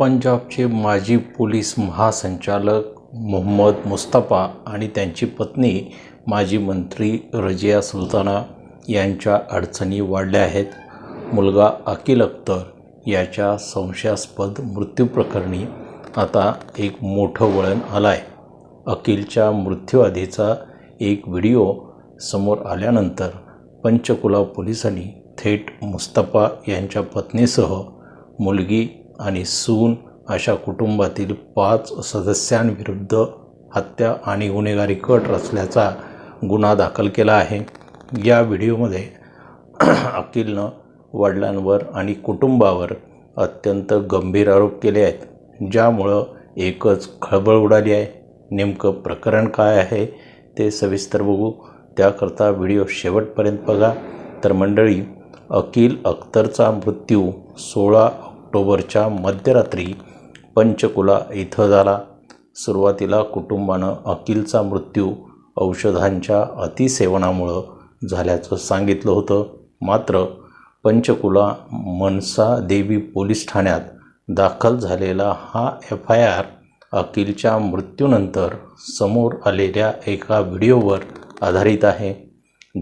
पंजाबचे माजी पोलीस महासंचालक मोहम्मद मुस्तफा आणि त्यांची पत्नी माजी मंत्री रजिया सुलताना यांच्या अडचणी वाढल्या आहेत. मुलगा अकिल अख्तर याच्या संशयास्पद मृत्यूप्रकरणी आता एक मोठं वळण आलं आहे अकिलच्या मृत्यूआधीचा एक व्हिडिओ समोर आल्यानंतर पंचकुला पोलिसांनी थेट मुस्तफा यांच्या पत्नीसह मुलगी आणि सून अशा कुटुंबातील पाच सदस्यांविरुद्ध हत्या आणि गुन्हेगारी कट रचल्याचा गुन्हा दाखल केला आहे. या व्हिडिओमध्ये अकिलनं वडिलांवर आणि कुटुंबावर अत्यंत गंभीर आरोप केले आहेत ज्यामुळं एकच खळबळ उडाली आहे. नेमकं प्रकरण काय आहे ते सविस्तर बघू. त्याकरता व्हिडिओ शेवटपर्यंत बघा. तर मंडळी अकील अख्तरचा मृत्यू सोळा ऑक्टोबरच्या मध्यरात्री पंचकुला इथं झाला. सुरुवातीला कुटुंबानं अकिलचा मृत्यू औषधांच्या अतिसेवनामुळं झाल्याचं सांगितलं होतं. मात्र पंचकुला मनसा देवी पोलीस ठाण्यात दाखल झालेला हा एफ आय आर अकिलच्या मृत्यूनंतर समोर आलेल्या एका व्हिडिओवर आधारित आहे.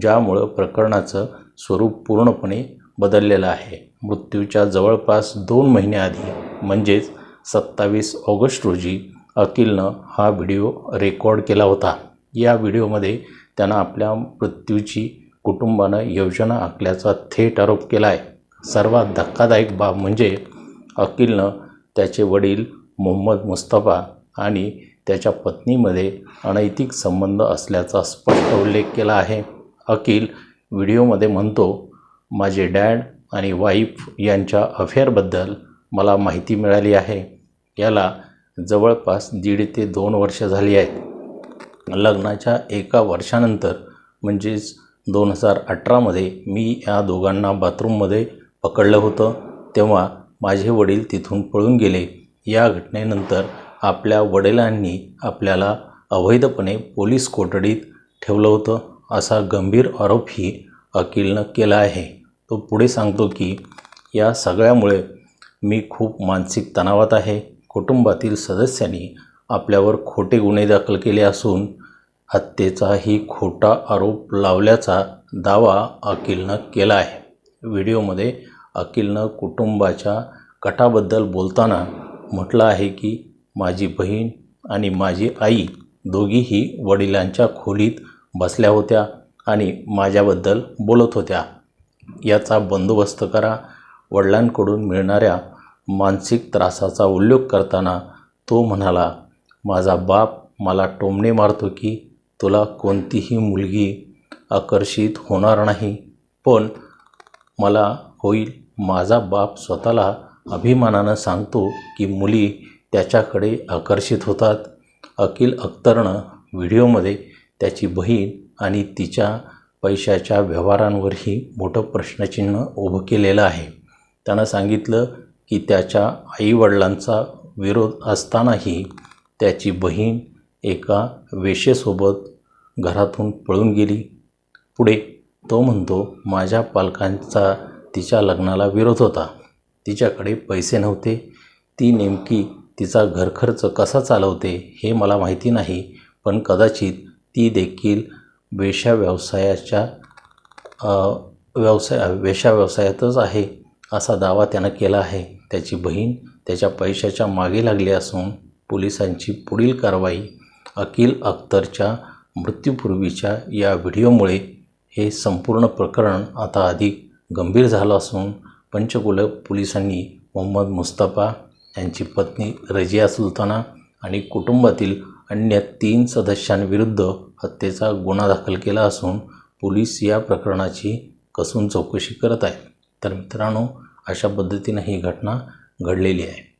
ज्यामुळं प्रकरणाचं स्वरूप पूर्णपणे बदललेला आहे. मृत्यूच्या जवळपास दोन महिन्याआधी म्हणजेच सत्तावीस ऑगस्ट रोजी अकिलनं हा व्हिडिओ रेकॉर्ड केला होता. या व्हिडिओमध्ये त्यानं आपल्या मृत्यूची कुटुंबानं योजना आखल्याचा थेट आरोप केला आहे सर्वात धक्कादायक बाब म्हणजे अकिलनं त्याचे वडील मोहम्मद मुस्तफा आणि त्याच्या पत्नीमध्ये अनैतिक संबंध असल्याचा स्पष्ट उल्लेख केला आहे. अकिल व्हिडिओमध्ये म्हणतो माझे डॅड आणि वाईफ यांच्या अफेअरबद्दल मला माहिती मिळाली आहे. याला जवळपास दीड ते दोन वर्ष झाली आहेत. लग्नाच्या एका वर्षानंतर म्हणजेच दोन हजार अठरामध्ये मी या दोघांना बाथरूममध्ये पकडलं होतं. तेव्हा माझे वडील तिथून पळून गेले. या घटनेनंतर आपल्या वडिलांनी आपल्याला अवैधपणे पोलीस कोठडीत ठेवलं होतं असा गंभीर आरोपही अकिलनं केला आहे. तो पुढे सांगतो की या सगळ्यामुळे मी खूप मानसिक तणावात आहे. कुटुंबातील सदस्यांनी आपल्यावर खोटे गुन्हे दाखल केले असून हत्येचाही खोटा आरोप लावल्याचा दावा अकिलनं केला आहे. व्हिडिओमध्ये अकिलनं कुटुंबाच्या कटाबद्दल बोलताना म्हटलं आहे की माझी बहीण आणि माझी आई दोघीही वडिलांच्या खोलीत बसल्या होत्या आणि माझ्याबद्दल बोलत होत्या. याचा बंदोबस्त करा. वडिलांकडून मिळणाऱ्या मानसिक त्रासाचा उल्लेख करताना तो म्हणाला माझा बाप मला टोमणे मारतो की तुला कोणतीही मुलगी आकर्षित होणार नाही. पण मला होईल. माझा बाप स्वतःला अभिमानानं सांगतो की मुली त्याच्याकडे आकर्षित होतात. अखिल अख्तरनं व्हिडिओमध्ये त्याची बहीण आणि तिच्या पैशाच्या व्यवहारांवरही मोठं प्रश्नचिन्ह उभं केलेलं आहे. त्यानं सांगितलं की त्याच्या आईवडिलांचा विरोध असतानाही त्याची बहीण एका वेशेसोबत घरातून पळून गेली. पुढे तो म्हणतो माझ्या पालकांचा तिच्या लग्नाला विरोध होता. तिच्याकडे पैसे नव्हते. ती नेमकी तिचा घरखर्च कसा चालवते हे मला माहिती नाही पण कदाचित ती देखील वेश्या व्यवसायाच्या व्यवसाय वेश्या व्यवसायातच आहे असा दावा त्यानं केला आहे. त्याची बहीण त्याच्या पैशाच्या मागे लागली असून पोलिसांची पुढील कारवाई अकील अख्तरच्या मृत्यूपूर्वीच्या या व्हिडिओमुळे हे संपूर्ण प्रकरण आता अधिक गंभीर झालं असून पंचकुला पोलिसांनी मोहम्मद मुस्तफा यांची पत्नी रजिया सुलताना आणि कुटुंबातील अन्य तीन सदस्यांविरुद्ध हत्येचा गुन्हा दाखल केला असून पोलीस या प्रकरणाची कसून चौकशी करत आहेत. तर मित्रांनो अशा पद्धतीनं ही घटना घडलेली आहे.